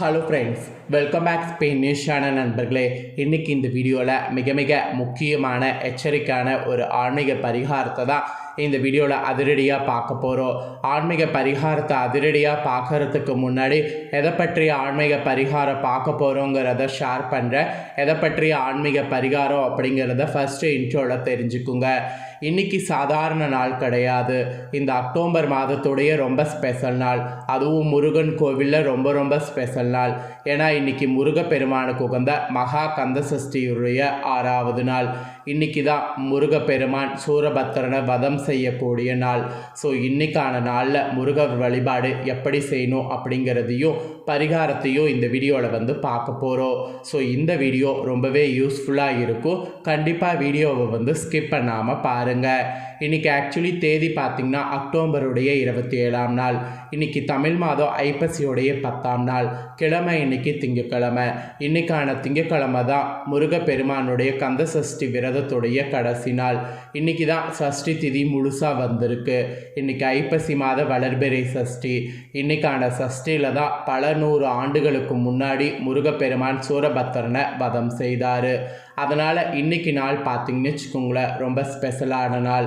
Hello friends welcome back Spain news channel நண்பர்களே. இன்றைக்கி இந்த வீடியோவில் மிக மிக முக்கியமான எச்சரிக்கையான ஒரு ஆன்மீக பரிகாரத்தை தான் இந்த வீடியோவில் அதிரடியாக பார்க்க போகிறோம் ஆன்மீக பரிகாரத்தை அதிரடியாக பார்க்கறதுக்கு முன்னாடி எதை பற்றிய ஆன்மீக பரிகாரம் பார்க்க போகிறோங்கிறத ஷேர் பண்ணுறேன் எதை பற்றிய ஆன்மீக பரிகாரம் அப்படிங்கிறத ஃபஸ்ட்டு இன்ட்ரோவில் தெரிஞ்சுக்குங்க. இன்னைக்கு சாதாரண நாள் கிடையாது. இந்த அக்டோபர் மாதத்துடைய ரொம்ப ஸ்பெஷல் நாள். அதுவும் முருகன் கோவிலில் ரொம்ப ரொம்ப ஸ்பெஷல் நாள். ஏன்னா இன்னைக்கு முருகப்பெருமானுக்கு உகந்த மகா கந்த சஷ்டியுடைய ஆறாவது நாள். இன்னைக்கு தான் முருகப்பெருமான் சூரபத்திரனை வதம் செய்யக்கூடிய நாள். ஸோ இன்னைக்கான நாளில் முருக வழிபாடு எப்படி செய்யணும் அப்படிங்கிறதையும் பரிகாரத்தையும் இந்த வீடியோவில் வந்து பார்க்க போகிறோம் ஸோ இந்த வீடியோ ரொம்பவே யூஸ்ஃபுல்லாக இருக்கும். கண்டிப்பாக வீடியோவை வந்து ஸ்கிப் பண்ணாமல் பாருங்கள் இன்றைக்கி ஆக்சுவலி தேதி பார்த்திங்கன்னா அக்டோபருடைய இருபத்தி ஏழாம் நாள். இன்றைக்கி தமிழ் மாதம் ஐப்பசியோடைய பத்தாம் நாள். கிழமை இன்னைக்கு திங்கக்கிழமை இன்னைக்கான திங்கக்கிழமை தான் முருகப்பெருமானுடைய கந்த சஷ்டி விரதத்துடைய கடைசி நாள். இன்னைக்கு தான் சஷ்டி திதி முழுசாக வந்திருக்கு. இன்னைக்கு ஐப்பசி மாத வளர்பிறை சஷ்டி. இன்றைக்கான சஷ்டியில் தான் பல நூறு ஆண்டுகளுக்கு முன்னாடி முருகப்பெருமான் சூரபத்திரனை வதம் செய்தார். அதனால் இன்னைக்கு நாள் பார்த்திங்கன்னு வச்சுக்கோங்களேன் ரொம்ப ஸ்பெஷலான நாள்.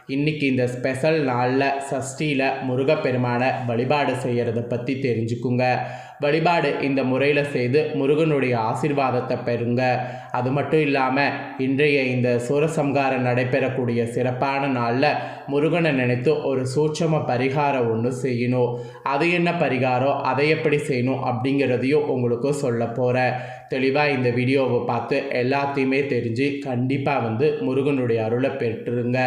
இன்னைக்கு இந்த ஸ்பெஷல் நாளில் சஷ்டியில் முருகப்பெருமானை வழிபாடு செய்கிறத பற்றி தெரிஞ்சுக்குங்க. வழிபாடு இந்த முறையில் செய்து முருகனுடைய ஆசிர்வாதத்தை பெறுங்க. அது மட்டும் இல்லாமல் இன்றைய இந்த சூரசம்காரம் நடைபெறக்கூடிய சிறப்பான நாளில் முருகனை நினைத்து ஒரு சூட்சம பரிகாரம் ஒன்று செய்யணும். அது என்ன பரிகாரம்? அதை எப்படி செய்யணும்? அப்படிங்கிறதையும் உங்களுக்கு சொல்ல போகிறேன் தெளிவாக இந்த வீடியோவை பார்த்து எல்லாத்தையுமே தெரிஞ்சு கண்டிப்பாக வந்து முருகனுடைய அருளை பெற்றுருங்க.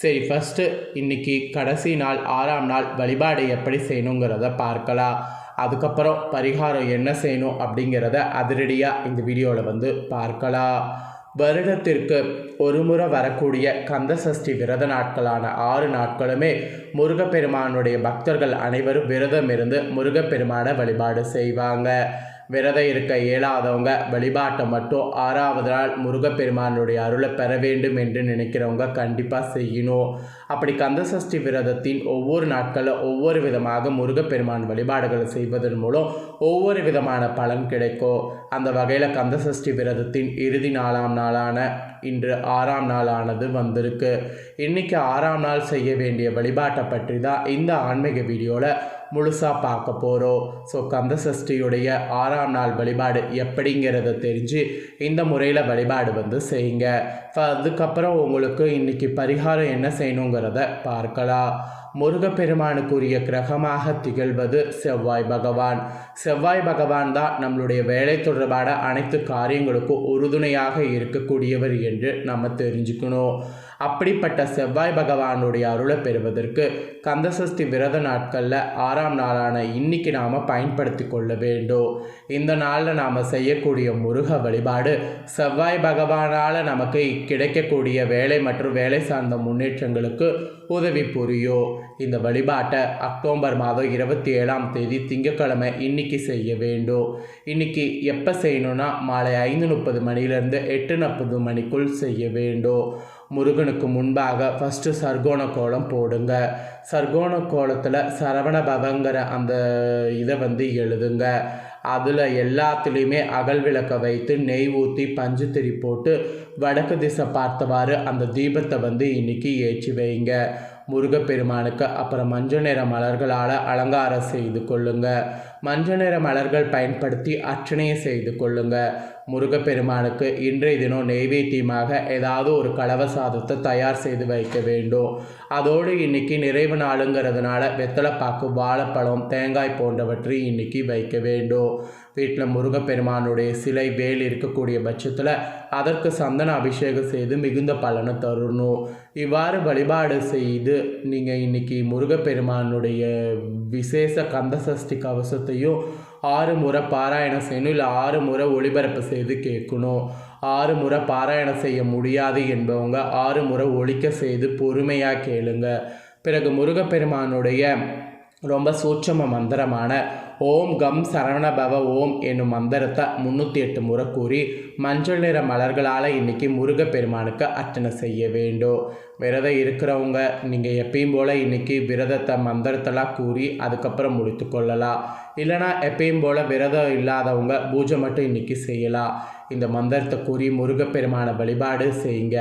சரி ஃபஸ்ட்டு இன்னைக்கு கடைசி நாள் ஆறாம் நாள் வழிபாடு எப்படி செய்யணுங்கிறத பார்க்கலாம். அதுக்கப்புறம் பரிகாரம் என்ன செய்யணும் அப்படிங்கிறத அதிரடியாக இந்த வீடியோவில் வந்து பார்க்கலாம். வருடத்திற்கு ஒரு முறை வரக்கூடிய கந்த சஷ்டி விரத நாட்களான ஆறு நாட்களுமே முருகப்பெருமானுடைய பக்தர்கள் அனைவரும் விரதம் இருந்து முருகப்பெருமானை வழிபாடு செய்வாங்க. விரதம் இருக்க இயலாதவங்க வழிபாட்டை மட்டும் ஆறாவது நாள் முருகப்பெருமானுடைய அருளை பெற வேண்டும் என்று நினைக்கிறவங்க கண்டிப்பாக செய்யணும். அப்படி கந்தசஷ்டி விரதத்தின் ஒவ்வொரு நாட்களில் ஒவ்வொரு விதமாக முருகப்பெருமான் வழிபாடுகளை செய்வதன் மூலம் ஒவ்வொரு விதமான பலன் கிடைக்கும். அந்த வகையில் கந்தசஷ்டி விரதத்தின் இறுதி நாலாம் நாளான இன்று ஆறாம் நாளானது வந்திருக்கு. இன்றைக்கி ஆறாம் நாள் செய்ய வேண்டிய வழிபாட்டை பற்றி தான் இந்த ஆன்மீக வீடியோவில் முழுசாக பார்க்க போகிறோம் ஸோ கந்த சஷ்டியுடைய ஆறாம் நாள் வழிபாடு எப்படிங்கிறத தெரிஞ்சு இந்த முறையில் வழிபாடு வந்து செய்யுங்க. அதுக்கப்புறம் உங்களுக்கு இன்றைக்கி பரிகாரம் என்ன செய்யணுங்கிறத பார்க்கலாம். முருகப்பெருமானுக்குரிய கிரகமாக திகழ்வது செவ்வாய் பகவான். செவ்வாய் பகவான் தான் நம்மளுடைய வேலை தொடர்பான அனைத்து காரியங்களுக்கும் உறுதுணையாக இருக்கக்கூடியவர் என்று நம்ம தெரிஞ்சுக்கணும். அப்படிப்பட்ட செவ்வாய் பகவானுடைய அருளை பெறுவதற்கு கந்தசஷ்டி விரத நாட்களில் ஆறாம் நாளான இன்னைக்கு நாம் பயன்படுத்தி கொள்ள வேண்டும். இந்த நாளில் நாம் செய்யக்கூடிய முருக வழிபாடு செவ்வாய் பகவானால் நமக்கு கிடைக்கக்கூடிய வேலை மற்றும் வேலை சார்ந்த முன்னேற்றங்களுக்கு உதவி புரியும் இந்த வழிபாட்டை அக்டோபர் மாதம் இருபத்தி ஏழாம் தேதி திங்கட்கிழமை இன்னைக்கு செய்ய வேண்டும். இன்னைக்கு எப்போ செய்யணும்னா மாலை ஐந்து முப்பது மணிலேருந்து எட்டு முப்பது மணிக்குள் செய்ய வேண்டும். முருகனுக்கு முன்பாக ஃபஸ்ட்டு சர்க்கோண கோலம் போடுங்க. சர்க்கோண கோலத்தில் சரவண பவங்கிற அந்த இதை வந்து எழுதுங்க. அதில் எல்லாத்துலேயுமே அகல் விளக்கை வைத்து நெய் ஊற்றி பஞ்சு திரி போட்டு வடக்கு திசை பார்த்தவாறு அந்த தீபத்தை வந்து இன்னைக்கு ஏற்றி வைங்க. முருகப்பெருமானுக்கு அப்புறம் மஞ்சள் நிற மலர்களால் அலங்காரம் செய்து கொள்ளுங்கள் மஞ்சள் நிற மலர்கள் பயன்படுத்தி அர்ச்சனையை செய்து கொள்ளுங்க. முருகப்பெருமானுக்கு இன்றைய தினம் நெய்வேத்தியமாக ஏதாவது ஒரு கலவ சாதத்தை தயார் செய்து வைக்க வேண்டும். அதோடு இன்னைக்கு நிறைவு நாளுங்கிறதுனால வெத்தலைப்பாக்கு வாழைப்பழம் தேங்காய் போன்றவற்றை இன்னைக்கு வைக்க வேண்டும். வீட்டில் முருகப்பெருமானுடைய சிலை வேல் இருக்கக்கூடிய பட்சத்தில் அதற்கு சந்தன அபிஷேகம் செய்து மிகுந்த பலனை தரணும். இவ்வாறு வழிபாடு செய்து நீங்கள் இன்னைக்கு முருகப்பெருமானுடைய விசேஷ கந்தசஷ்டி கவசத்தையும் ஆறு முறை பாராயணம் செய்யணும் இல்லை ஆறு முறை ஒளிபரப்பு செய்து கேட்கணும். ஆறு முறை பாராயணம் செய்ய முடியாது என்பவங்க ஆறு முறை ஒழிக்க செய்து பொறுமையாக கேளுங்க. பிறகு முருகப்பெருமானுடைய ரொம்ப சூட்சம மந்திரமான ஓம் கம் சரவண பவ ஓம் என்னும் மந்திரத்தை முந்நூற்றி எட்டு முறை கூறி மஞ்சள் நிற மலர்களால் இன்னைக்கு முருகப்பெருமானுக்கு அர்ச்சனை செய்ய வேண்டும். விரதம் இருக்கிறவங்க நீங்கள் எப்பயும் போல் இன்றைக்கி விரதத்தை மந்திரத்தெல்லாம் கூறி அதுக்கப்புறம் முடித்து கொள்ளலாம். இல்லைனா எப்பயும் போல் விரதம் இல்லாதவங்க பூஜை மட்டும் இன்றைக்கி செய்யலாம். இந்த மந்திரத்தை கூறி முருகப்பெருமானை வழிபாடு செய்யுங்க.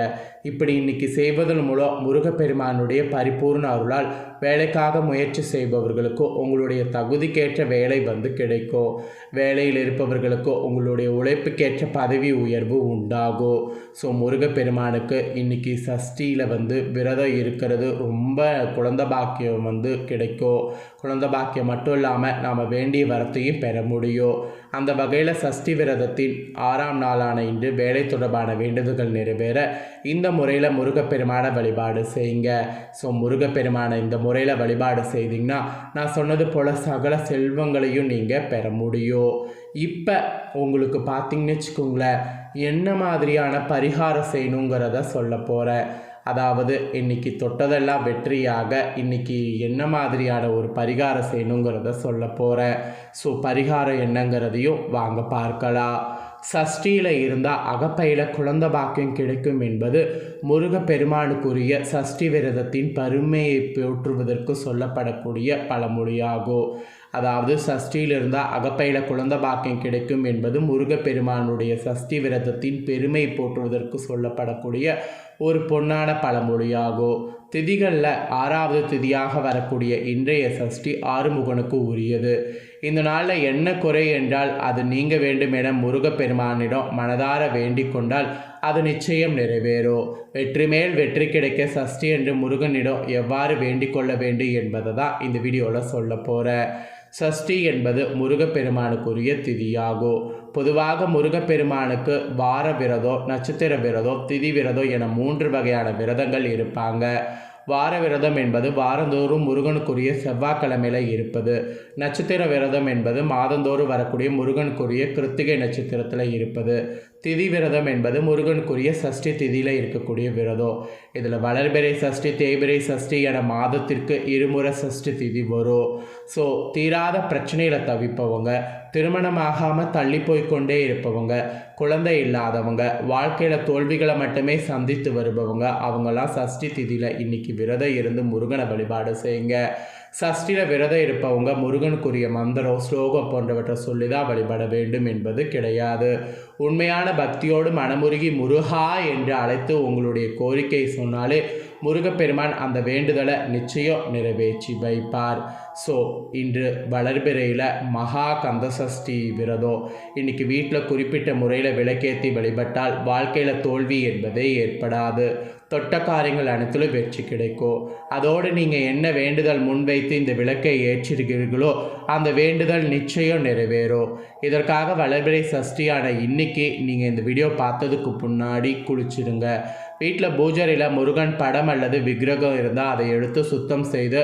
இப்படி இன்னைக்கு செய்வதன் மூலம் முருகப்பெருமானுடைய பரிபூர்ண அருளால் வேலைக்காக முயற்சி செய்பவர்களுக்கு உங்களுடைய தகுதிக்கேற்ற வேலை வந்து கிடைக்கும். வேலையில் இருப்பவர்களுக்கு உங்களுடைய உழைப்புக்கேற்ற பதவி உயர்வு உண்டாகும். ஸோ முருகப்பெருமானுக்கு இன்னைக்கு சஷ்டியில் வந்து விரதம் இருக்கிறது ரொம்ப குழந்த பாக்கியம் வந்து கிடைக்கும். குழந்த பாக்கியம் மட்டும் இல்லாமல் நாம் வேண்டிய வரத்தையும் பெற முடியும். அந்த வகையில் சஷ்டி விரதத்தின் ஆறாம் நாளான இன்று வேலை தொடர்பான வேண்டுதல்கள் நிறைவேற இந்த முறையில் முருகப்பெருமான வழிபாடு செய்யுங்க. ஸோ முருகப்பெருமானை இந்த முறையில் வழிபாடு செய்தீங்கன்னா நான் சொன்னது போல் சகல செல்வங்களையும் நீங்கள் பெற முடியும். இப்போ உங்களுக்கு பார்த்தீங்கன்னு வச்சுக்கோங்களேன் என்ன மாதிரியான பரிகாரம் செய்யணுங்கிறத சொல்ல போகிறேன் அதாவது இன்னைக்கு தொட்டதெல்லாம் வெற்றியாக இன்னைக்கு என்ன மாதிரியான ஒரு பரிகாரம் செய்யணுங்கிறத சொல்ல போகிறேன் ஸோ பரிகாரம் என்னங்கிறதையும் வாங்க பார்க்கலாம். சஷ்டியில் இருந்தால் அகப்பையில் குழந்த பாக்கியம் கிடைக்கும் என்பது முருகப்பெருமானுக்குரிய சஷ்டி விரதத்தின் பருமையை போற்றுவதற்கு சொல்லப்படக்கூடிய பழமொழியாகும். அதாவது சஷ்டியில் இருந்தால் அகப்பையில் குழந்த பாக்கியம் கிடைக்கும் என்பது முருகப்பெருமானுடைய சஷ்டி விரதத்தின் பெருமை போற்றுவதற்கு சொல்லப்படக்கூடிய ஒரு பொன்னான பழமொழியாகும் திதிகளில் ஆறாவது திதியாக வரக்கூடிய இன்றைய சஷ்டி ஆறுமுகனுக்கு உரியது. இந்த நாளில் என்ன குறை என்றால் அது நீங்க வேண்டும் என முருகப்பெருமானிடம் மனதார வேண்டிக் கொண்டால் அது நிச்சயம் நிறைவேறும் வெற்றி மேல் வெற்றி கிடைக்க சஷ்டி என்று முருகனிடம் எவ்வாறு வேண்டிக் கொள்ள வேண்டும் என்பதை தான் இந்த வீடியோவில் சொல்ல போகிறேன் சஷ்டி என்பது முருகப்பெருமானுக்குரிய திதியாகும் பொதுவாக முருகப்பெருமானுக்கு வார விரதம் நட்சத்திர விரதம் திதி விரதம் என மூன்று வகையான விரதங்கள் இருப்பாங்க. வார விரதம் என்பது வாரந்தோறும் முருகனுக்குரிய செவ்வாய்க்கிழமையில் இருப்பது. நட்சத்திர விரதம் என்பது மாதந்தோறும் வரக்கூடிய முருகனுக்குரிய கிருத்திகை நட்சத்திரத்தில் இருப்பது. திதி விரதம் என்பது முருகனுக்குரிய சஷ்டி திதியில் இருக்கக்கூடிய விரதம். இதில் வளர்பிறை சஷ்டி தேய்பிறை சஷ்டி என மாதத்திற்கு இருமுறை சஷ்டி திதி வரும். ஸோ தீராத பிரச்சனையில் தவிப்பவங்க திருமணமாகாமல் தள்ளி போய்கொண்டே இருப்பவங்க குழந்தை இல்லாதவங்க வாழ்க்கையில் தோல்விகளை மட்டுமே சந்தித்து வருபவங்க அவங்கெல்லாம் சஷ்டி திதியில் இன்றைக்கி விரதம் இருந்து முருகனை வழிபாடு செய்யுங்க. சஷ்டியில் விரதம் இருப்பவங்க முருகனுக்குரிய மந்திரம் ஸ்லோகம் போன்றவற்றை சொல்லி தான் வழிபட வேண்டும் என்பது கிடையாது. உண்மையான பக்தியோடு மனமுருகி முருகா என்று அழைத்து உங்களுடைய கோரிக்கை சொன்னாலே முருகப்பெருமான் அந்த வேண்டுதலை நிச்சயம் நிறைவேற்றி வைப்பார். ஸோ இன்று வளர்பிறையில் மகா கந்தசஷ்டி விரதம் இன்னைக்கு வீட்டில் குறிப்பிட்ட முறையில் விளக்கேற்றி வழிபட்டால் வாழ்க்கையில் தோல்வி என்பதே ஏற்படாது. தொட்ட காரியங்கள் அனைத்திலும் வெற்றி கிடைக்கும் அதோடு நீங்கள் என்ன வேண்டுதல் முன்வைத்து இந்த விளக்கை ஏற்றிருக்கிறீர்களோ அந்த வேண்டுதல் நிச்சயம் நிறைவேறும் இதற்காக வளர்பிறை சஷ்டியான இன்னைக்கு நீங்கள் இந்த வீடியோ பார்த்ததுக்கு முன்னாடி குளிச்சிடுங்க வீட்டில் பூஜரியில் முருகன் படம் அல்லது விக்கிரகம் இருந்தால் அதை எடுத்து சுத்தம் செய்து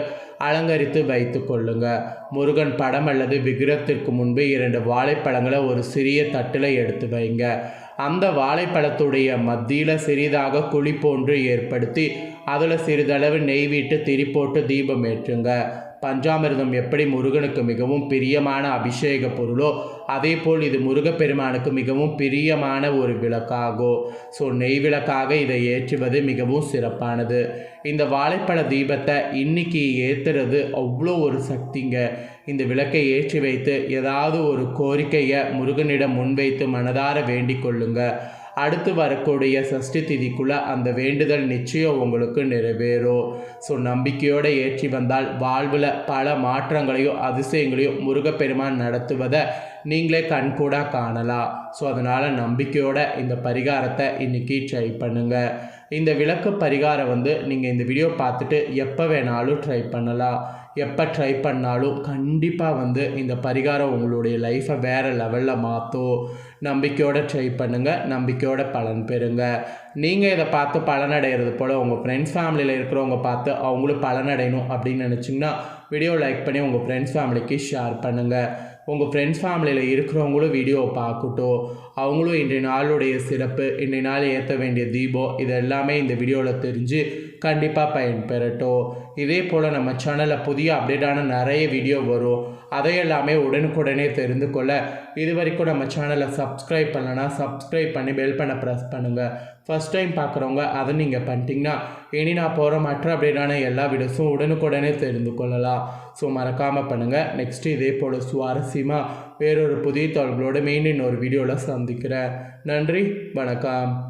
அலங்கரித்து வைத்து கொள்ளுங்க. முருகன் படம் அல்லது விக்கிரத்திற்கு முன்பு இரண்டு வாழைப்பழங்களை ஒரு சிறிய தட்டில் எடுத்து வைங்க. அந்த வாழைப்பழத்துடைய மத்தியில் சிறிதாக குழி போன்று ஏற்படுத்தி அதில் சிறிதளவு நெய் விட்டு திரி போட்டு தீபம் ஏற்றுங்க. பஞ்சாமிர்தம் எப்படி முருகனுக்கு மிகவும் பிரியமான அபிஷேக பொருளோ அதே போல் இது முருகப்பெருமானுக்கு மிகவும் பிரியமான ஒரு விளக்காகும் ஸோ நெய் விளக்காக இதை ஏற்றுவது மிகவும் சிறப்பானது. இந்த வாழைப்பழ தீபத்தை இன்னைக்கு ஏற்றுறது அவ்வளோ ஒரு சக்திங்க. இந்த விளக்கை ஏற்றி வைத்து ஏதாவது ஒரு கோரிக்கையை முருகனிடம் முன்வைத்து மனதார வேண்டிக் கொள்ளுங்கள் அடுத்து வரக்கூடிய சஷ்டி திதிக்குள்ளே அந்த வேண்டுதல் நிச்சயம் உங்களுக்கு நிறைவேறும். ஸோ நம்பிக்கையோடு ஏற்றி வந்தால் வாழ்வில் பல மாற்றங்களையும் அதிசயங்களையும் முருகப்பெருமான் நடத்துவதை நீங்களே கண்கூடாக காணலாம். ஸோ அதனால் நம்பிக்கையோட இந்த பரிகாரத்தை இன்றைக்கி ட்ரை பண்ணுங்கள் இந்த விளக்கு பரிகாரம் வந்து நீங்கள் இந்த வீடியோ பார்த்துட்டு எப்போ வேணாலும் ட்ரை பண்ணலாம். எப்போ ட்ரை பண்ணாலும் கண்டிப்பாக வந்து இந்த பரிகாரம் உங்களுடைய லைஃப்பை வேறு லெவலில் மாற்றும். நம்பிக்கையோடு ட்ரை பண்ணுங்கள் நம்பிக்கையோட பலன் பெறுங்க. நீங்கள் இதை பார்த்து பலனடைகிறது போல் உங்கள் ஃப்ரெண்ட்ஸ் ஃபேமிலியில் இருக்கிறவங்க பார்த்து அவங்களும் பலனடையணும் அப்படின்னு நினச்சிங்கன்னா வீடியோ லைக் பண்ணி உங்கள் ஃப்ரெண்ட்ஸ் ஃபேமிலிக்கு ஷேர் பண்ணுங்கள் உங்கள் ஃப்ரெண்ட்ஸ் ஃபேமிலியில் இருக்கிறவங்களும் வீடியோவை பார்க்கட்டும் அவங்களும் இன்றைய நாளுடைய சிறப்பு இன்றைய நாள் ஏற்ற வேண்டிய தீபம் இது எல்லாமே இந்த வீடியோவில் தெரிஞ்சு கண்டிப்பாக பயன்பெறட்டும். இதே போல் நம்ம சேனலில் புதிய அப்டேட்டான நிறைய வீடியோ வரும். அதையெல்லாமே உடனுக்குடனே தெரிந்து கொள்ள இது வரைக்கும் நம்ம சேனலை சப்ஸ்கிரைப் பண்ணலன்னா சப்ஸ்கிரைப் பண்ணி பெல் பண்ண ப்ரெஸ் பண்ணுங்கள் ஃபஸ்ட் டைம் பார்க்குறவங்க அதை நீங்கள் பண்ணிட்டீங்கன்னா இனி நான் போகிற மற்ற அப்டேட்டான எல்லா வீடியோஸும் உடனுக்குடனே தெரிந்து கொள்ளலாம். ஸோ மறக்காமல் பண்ணுங்கள் நெக்ஸ்ட்டு இதே போல் சுவாரஸ்யமாக வேறொரு புதிய தகவல்களோடு மீண்டும் இன்னொரு வீடியோவில் சந்திக்கிறேன். நன்றி. வணக்கம்.